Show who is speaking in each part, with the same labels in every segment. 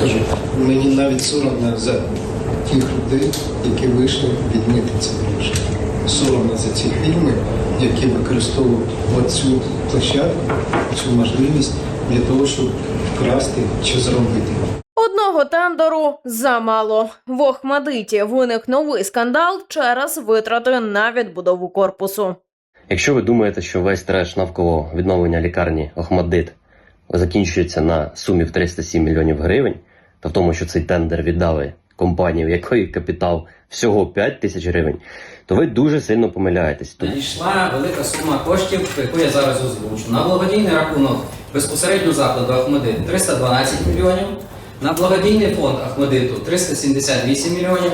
Speaker 1: Кажу, мені навіть соромно за тих людей, які вийшли відмити ці гроші. Соромно за ці фільми, які використовують оцю площадку, цю можливість для того, щоб вкрасти чи зробити.
Speaker 2: Одного тендеру замало. В Охмадиті виник новий скандал через витрати на відбудову корпусу.
Speaker 3: Якщо ви думаєте, що весь треш навколо відновлення лікарні Охмаддит закінчується на сумі в 307 мільйонів гривень, та в тому, що цей тендер віддали компанії, в якої капітал всього 5 тисяч гривень, то ви дуже сильно помиляєтесь.
Speaker 4: Надійшла велика сума коштів, яку я зараз озвучу. На благодійний рахунок безпосередньо закладу Ахмедит 312 мільйонів, на благодійний фонд Ахмедиту 378 мільйонів,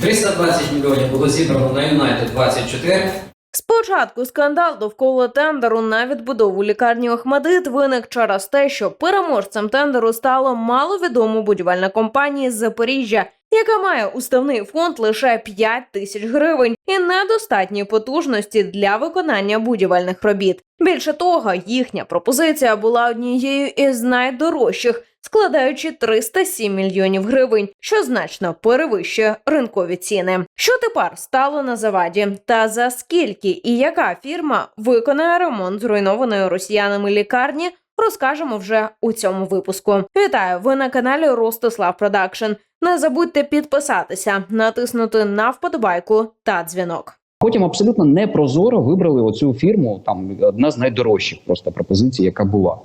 Speaker 4: 320 мільйонів було зібрано на Юнайтед 24,
Speaker 2: Спочатку скандал довкола тендеру на відбудову лікарні Охмадит виник через те, що переможцем тендеру стала маловідома будівельна компанія з Запоріжжя, яка має уставний фонд лише 5 тисяч гривень і недостатні потужності для виконання будівельних робіт. Більше того, їхня пропозиція була однією із найдорожчих, складаючи 307 мільйонів гривень, що значно перевищує ринкові ціни. Що тепер стало на заваді? Та за скільки і яка фірма виконає ремонт зруйнованої росіянами лікарні? Розкажемо вже у цьому випуску. Вітаю! Ви на каналі Ростислав Продакшн. Не забудьте підписатися, натиснути на вподобайку та дзвінок.
Speaker 5: Потім абсолютно непрозоро вибрали оцю фірму. Там одна з найдорожчих просто пропозицій, яка була.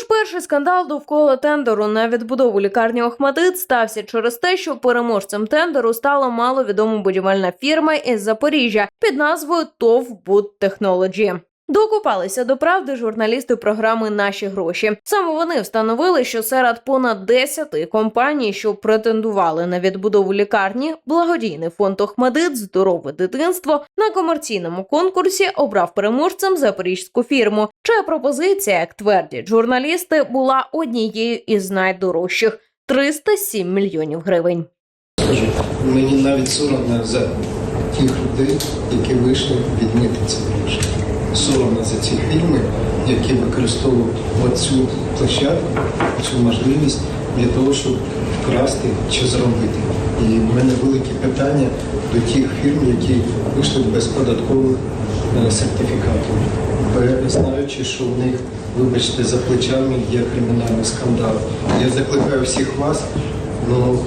Speaker 2: Тож перший скандал довкола тендеру на відбудову лікарні Охматит стався через те, що переможцем тендеру стала маловідома будівельна фірма із Запоріжжя під назвою ТОВ Буд. Докупалися до правди журналісти програми Наші гроші. Саме вони встановили, що серед понад 10 компаній, що претендували на відбудову лікарні, благодійний фонд Охмадит Здорове дитинство на комерційному конкурсі обрав переможцем запорізьку фірму, чия пропозиція, як твердять журналісти, була однією із найдорожчих 307 мільйонів гривень.
Speaker 1: Мені навіть соромно за тих людей, які вийшли відмити ці гроші. Соромно за ці фільми, які використовують оцю площадку, цю можливість для того, щоб вкрасти чи зробити. І в мене великі питання до тих фірм, які вийшли без податкових е, сертифікатів, Бо знаючи, що в них, вибачте, за плечами є кримінальний скандал. Я закликаю всіх вас ну,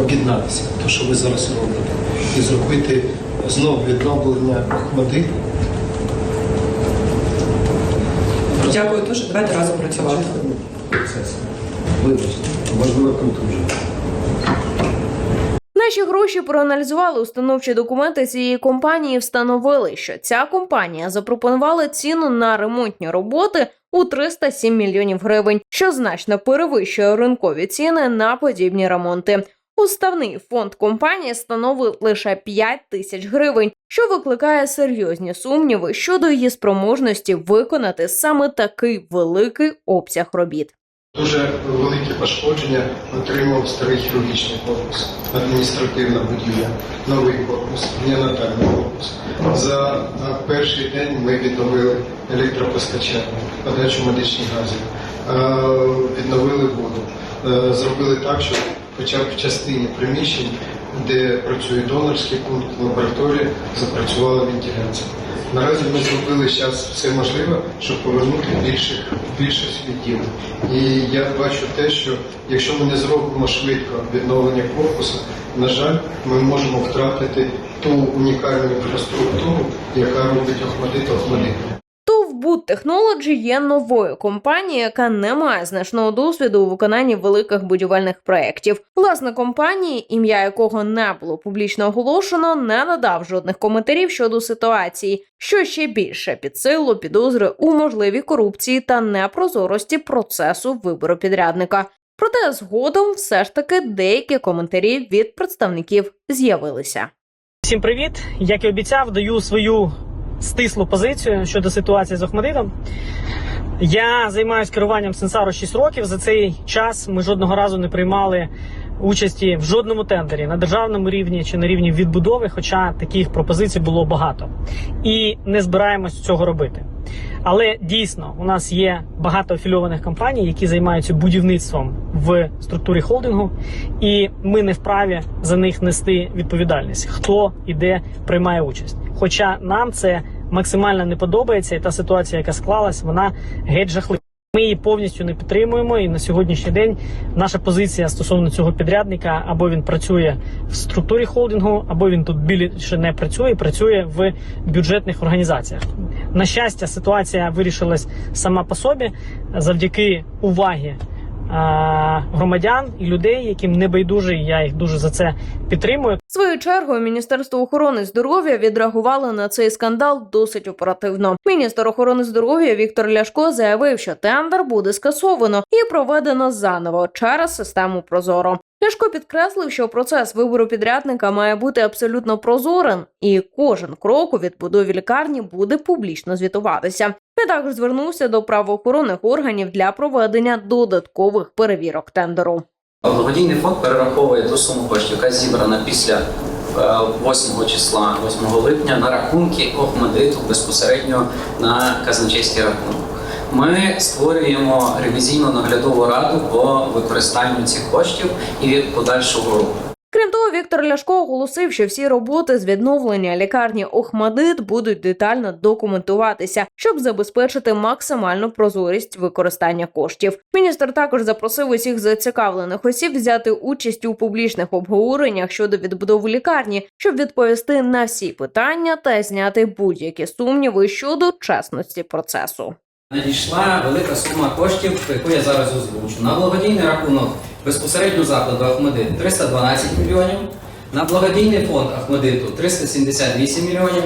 Speaker 1: об'єднатися, те, що ви зараз робите, і зробити знову відновлення Охмади.
Speaker 6: Дякую дуже. Давайте разом працювати.
Speaker 1: Можливо.
Speaker 2: Наші гроші проаналізували установчі документи цієї компанії. і Встановили, що ця компанія запропонувала ціну на ремонтні роботи у 307 мільйонів гривень, що значно перевищує ринкові ціни на подібні ремонти. Уставний фонд компанії становив лише 5 тисяч гривень, що викликає серйозні сумніви щодо її спроможності виконати саме такий великий обсяг робіт.
Speaker 1: Дуже великі пошкодження отримав старий хірургічний корпус, адміністративна будівля, новий корпус, неонатальний корпус. За перший день ми відновили електропостачання, подачу медичних газів, е, відновили воду, Е, зробили так, щоб хоча б в частині приміщень, де працює донорський пункт, лабораторія, запрацювала вентиляція. Наразі ми зробили зараз все можливе, щоб повернути більше, більшість відділень. І я бачу те, що якщо ми не зробимо швидко відновлення корпусу, на жаль, ми можемо втратити ту унікальну інфраструктуру, яка робить Охмадит Охмадит.
Speaker 2: Товбуд Technology є новою компанією, яка не має значного досвіду у виконанні великих будівельних проєктів. Власник компанії, ім'я якого не було публічно оголошено, не надав жодних коментарів щодо ситуації, що ще більше підсилило підозри у можливій корупції та непрозорості процесу вибору підрядника. Проте згодом все ж таки деякі коментарі від представників з'явилися.
Speaker 7: Всім привіт! Як і обіцяв, даю свою стислу позицію щодо ситуації з Охмадитом. Я займаюся керуванням Сенсару 6 років. За цей час ми жодного разу не приймали участі в жодному тендері на державному рівні чи на рівні відбудови, хоча таких пропозицій було багато. І не збираємось цього робити. Але дійсно у нас є багато афільованих компаній, які займаються будівництвом в структурі холдингу, і ми не вправі за них нести відповідальність, хто і де приймає участь. Хоча нам це максимально не подобається, і та ситуація, яка склалась, вона геть жахлива. Ми її повністю не підтримуємо. І на сьогоднішній день наша позиція стосовно цього підрядника або він працює в структурі холдингу, або він тут більше не працює, працює в бюджетних організаціях. На щастя, ситуація вирішилась сама по собі завдяки увагі а, громадян і людей, яким не байдуже, і я їх дуже за це підтримую.
Speaker 2: Своєю чергою Міністерство охорони здоров'я відреагувало на цей скандал досить оперативно. Міністр охорони здоров'я Віктор Ляшко заявив, що тендер буде скасовано і проведено заново через систему Прозоро. Ляшко підкреслив, що процес вибору підрядника має бути абсолютно прозорим, і кожен крок у відбудові лікарні буде публічно звітуватися. Він також звернувся до правоохоронних органів для проведення додаткових перевірок тендеру.
Speaker 4: Благодійний фонд перераховує ту суму коштів, яка зібрана після е, 8 числа, 8 липня на рахунки Охмадиту безпосередньо на казначейський рахунок. Ми створюємо ревізійну наглядову раду по використанню цих коштів і подальшого руху.
Speaker 2: Крім того, Віктор Ляшко оголосив, що всі роботи з відновлення лікарні Охмадит будуть детально документуватися, щоб забезпечити максимальну прозорість використання коштів. Міністр також запросив усіх зацікавлених осіб взяти участь у публічних обговореннях щодо відбудови лікарні, щоб відповісти на всі питання та зняти будь-які сумніви щодо чесності процесу.
Speaker 4: Надійшла велика сума коштів, яку я зараз озвучу. На благодійний рахунок безпосередньо закладу Ахмедит 312 мільйонів, на благодійний фонд Ахмедиту 378 мільйонів,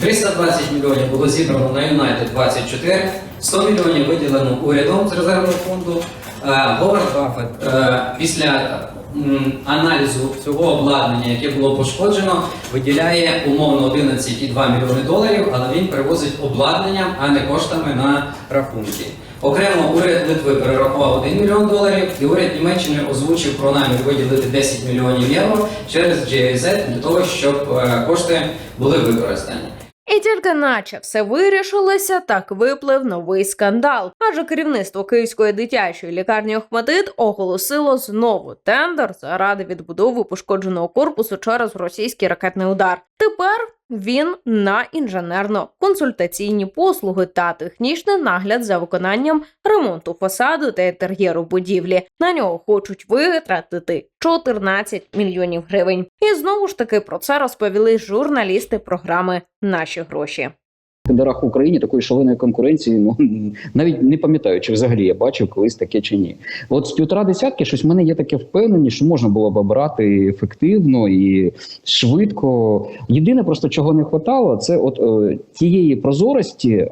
Speaker 4: 320 мільйонів було зібрано на Юнайтед 24, 100 мільйонів виділено урядом з резервного фонду. Е, Говард Баффет е, після аналізу цього обладнання, яке було пошкоджено, виділяє умовно 11,2 мільйони доларів, але він перевозить обладнанням, а не коштами на рахунки. Окремо уряд Литви перерахував 1 мільйон доларів, і уряд Німеччини озвучив про намір виділити 10 мільйонів євро через GIZ для того, щоб е, кошти були використані.
Speaker 2: І наче все вирішилося, так виплив новий скандал. Адже керівництво Київської дитячої лікарні Охмадит оголосило знову тендер заради відбудови пошкодженого корпусу через російський ракетний удар. Тепер він на інженерно-консультаційні послуги та технічний нагляд за виконанням ремонту фасаду та інтер'єру будівлі. На нього хочуть витратити 14 мільйонів гривень. І знову ж таки про це розповіли журналісти програми Наші гроші.
Speaker 5: Тендерах в Україні такої шаленої конкуренції, ну навіть не пам'ятаю, чи взагалі я бачив колись таке чи ні. От з півтора десятки щось в мене є таке впевненість, що можна було б обрати ефективно і швидко. Єдине, просто чого не вистачало, це от е, тієї прозорості е,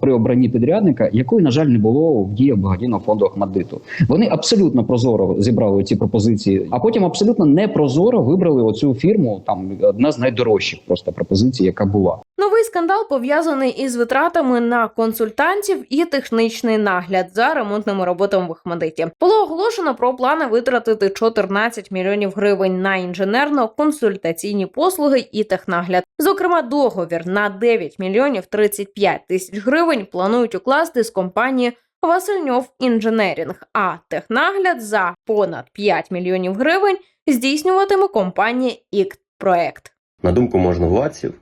Speaker 5: при обранні підрядника, якої, на жаль, не було в діях благодійного фонду Ахмадиту. Вони абсолютно прозоро зібрали ці пропозиції, а потім абсолютно непрозоро вибрали оцю фірму. Там одна з найдорожчих просто пропозицій, яка була.
Speaker 2: Новий скандал пов'язаний із витратами на консультантів і технічний нагляд за ремонтними роботами в Ахмадиті. Було оголошено про плани витратити 14 мільйонів гривень на інженерно-консультаційні послуги і технагляд. Зокрема, договір на 9 мільйонів 35 тисяч гривень планують укласти з компанії Васильньов Інженерінг, а технагляд за понад 5 мільйонів гривень здійснюватиме компанія ІКТ Проект.
Speaker 3: На думку можновладців,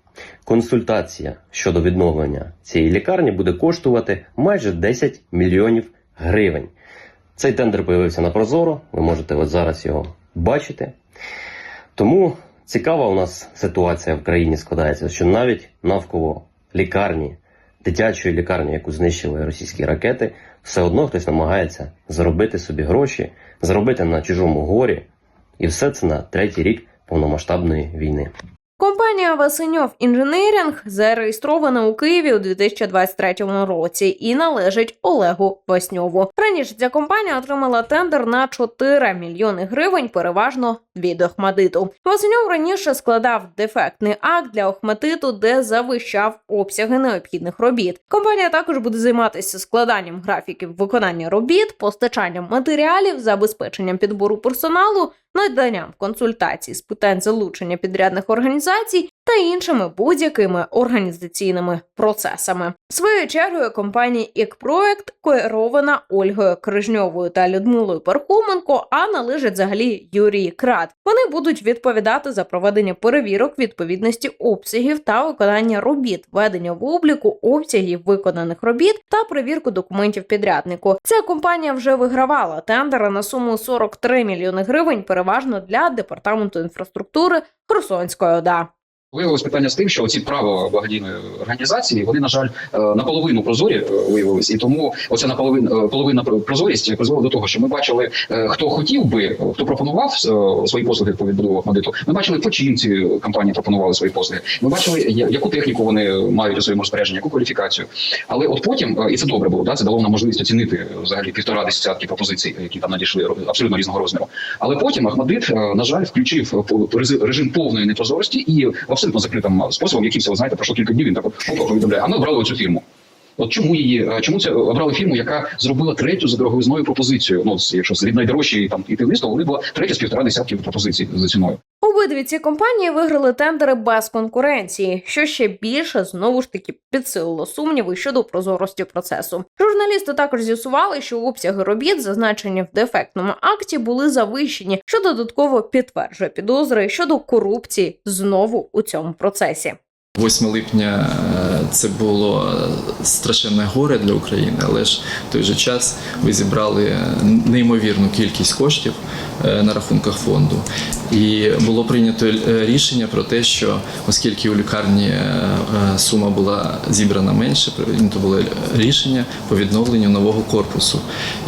Speaker 3: консультація щодо відновлення цієї лікарні буде коштувати майже 10 мільйонів гривень. Цей тендер появився на Прозоро, ви можете от зараз його бачити. Тому цікава у нас ситуація в країні складається, що навіть навколо лікарні, дитячої лікарні, яку знищили російські ракети, все одно хтось намагається заробити собі гроші, заробити на чужому горі, і все це на третій рік повномасштабної війни.
Speaker 2: Компанія Васиньов Інженерінг зареєстрована у Києві у 2023 році і належить Олегу Васньову. Раніше ця компанія отримала тендер на 4 мільйони гривень, переважно від Охмадиту. Васиньов раніше складав дефектний акт для Охмадиту, де завищав обсяги необхідних робіт. Компанія також буде займатися складанням графіків виконання робіт, постачанням матеріалів, забезпеченням підбору персоналу, наданням консультацій з питань залучення підрядних організацій та іншими будь-якими організаційними процесами. Своєю чергою компанія «Ікпроект» керована Ольгою Крижньовою та Людмилою Пархоменко, а належить взагалі Юрії Крат. Вони будуть відповідати за проведення перевірок відповідності обсягів та виконання робіт, ведення в обліку обсягів виконаних робіт та перевірку документів підряднику. Ця компанія вже вигравала тендери на суму 43 мільйони гривень, переважно для департаменту інфраструктури Херсонської ОДА.
Speaker 5: Виявилось питання з тим, що ці права благодійної організації вони на жаль е, наполовину прозорі е, виявились, і тому оця наполовину половина прозорість призвела до того, що ми бачили, е, хто хотів би, хто пропонував е, свої послуги по відбудову Ахмадиту. Ми бачили по чим ці компанії пропонували свої послуги. Ми бачили, яку техніку вони мають у своєму розпорядженні, яку кваліфікацію. Але от потім, е, і це добре було, да, це дало нам можливість оцінити е, взагалі півтора десятки пропозицій, які там надійшли абсолютно різного розміру. Але потім Ахмадит, е, на жаль, включив е, режим повної непрозорості і абсолютно закритим способом, яким це ви знаєте, пройшло кілька днів. Він так от повідомляє. А ми обрали цю фірму. От чому її е, чому це обрали фірму, яка зробила третю за дороговизною пропозицію? Ну якщо від найдорожчі там іти вниз, то вони була третя з півтора десятків пропозицій за ціною.
Speaker 2: Обидві ці компанії виграли тендери без конкуренції, що ще більше знову ж таки підсилило сумніви щодо прозорості процесу. Журналісти також з'ясували, що обсяги робіт, зазначені в дефектному акті, були завищені, що додатково підтверджує підозри щодо корупції знову у цьому процесі.
Speaker 8: 8 липня е, це було страшенне горе для України, але ж в той же час ви зібрали неймовірну кількість коштів е, на рахунках фонду. І було прийнято е, рішення про те, що оскільки у лікарні сума була зібрана менше, прийнято було рішення по відновленню нового корпусу.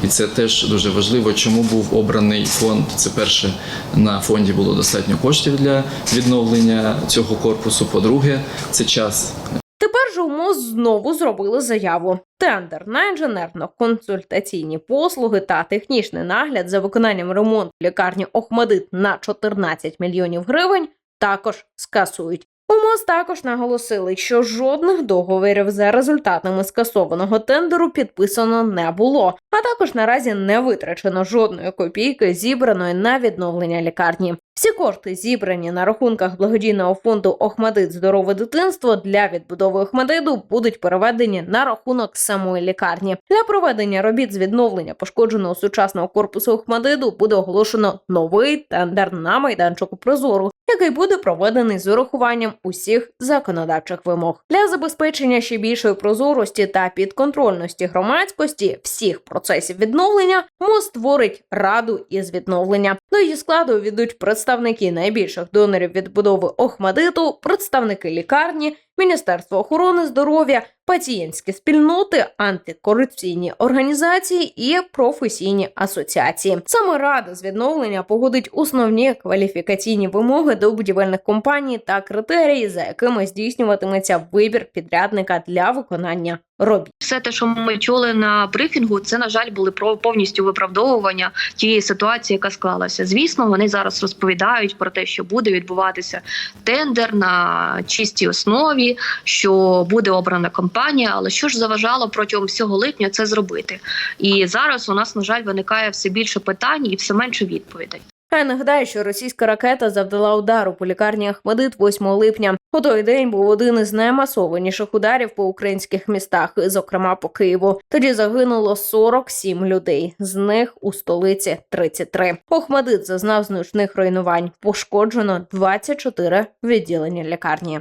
Speaker 8: І це теж дуже важливо, чому був обраний фонд. Це перше на фонді було достатньо коштів для відновлення цього корпусу. По-друге, це час
Speaker 2: Тепер же у МОЗ знову зробили заяву. Тендер на інженерно-консультаційні послуги та технічний нагляд за виконанням ремонту лікарні Охмадит на 14 мільйонів гривень також скасують. У МОЗ також наголосили, що жодних договорів за результатами скасованого тендеру підписано не було, а також наразі не витрачено жодної копійки, зібраної на відновлення лікарні. Всі кошти, зібрані на рахунках благодійного фонду Охмадит Здорове дитинство для відбудови Охмадиту, будуть переведені на рахунок самої лікарні. Для проведення робіт з відновлення пошкодженого сучасного корпусу Охмадиту буде оголошено новий тендер на майданчику Прозору, який буде проведений з урахуванням усіх законодавчих вимог для забезпечення ще більшої прозорості та підконтрольності громадськості всіх процесів відновлення. МОЗ створить раду із відновлення. До її складу відуть представники найбільших донорів відбудови Охмадиту, представники лікарні, Міністерство охорони здоров'я, пацієнтські спільноти, антикорупційні організації і професійні асоціації. Саме рада з відновлення погодить основні кваліфікаційні вимоги до будівельних компаній та критерії, за якими здійснюватиметься вибір підрядника для виконання робіт.
Speaker 9: Все те, що ми чули на брифінгу, це на жаль були про повністю виправдовування тієї ситуації, яка склалася. Звісно, вони зараз розповідають про те, що буде відбуватися тендер на чистій основі, що буде обрана компанія. Але що ж заважало протягом всього липня це зробити? І зараз у нас на жаль виникає все більше питань і все менше відповідей.
Speaker 2: Я нагадаю, що російська ракета завдала удару по лікарні Ахмадит 8 липня. У той день був один із наймасованіших ударів по українських містах, зокрема по Києву. Тоді загинуло 47 людей, з них у столиці 33. Охмадит зазнав значних руйнувань. Пошкоджено 24 відділення лікарні.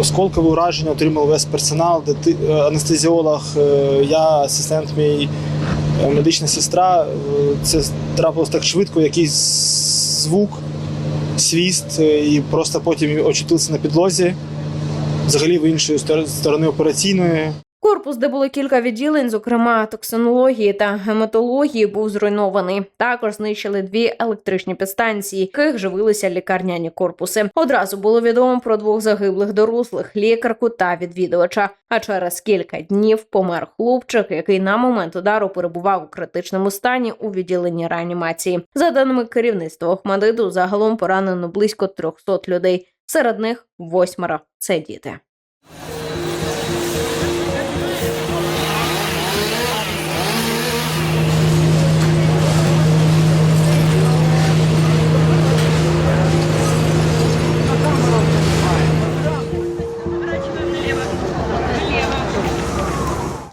Speaker 10: Осколкове ураження отримав весь персонал, е, анестезіолог, е, я, асистент мій, е, медична сестра. Це трапилось так швидко, якийсь звук, свіст, і просто потім очутився на підлозі, взагалі в іншої сторони операційної.
Speaker 2: Корпус, де було кілька відділень, зокрема токсинології та гематології, був зруйнований. Також знищили дві електричні підстанції, яких живилися лікарняні корпуси. Одразу було відомо про двох загиблих дорослих лікарку та відвідувача. А через кілька днів помер хлопчик, який на момент удару перебував у критичному стані у відділенні реанімації. За даними керівництва Охмадиту, загалом поранено близько 300 людей. Серед них восьмеро це діти.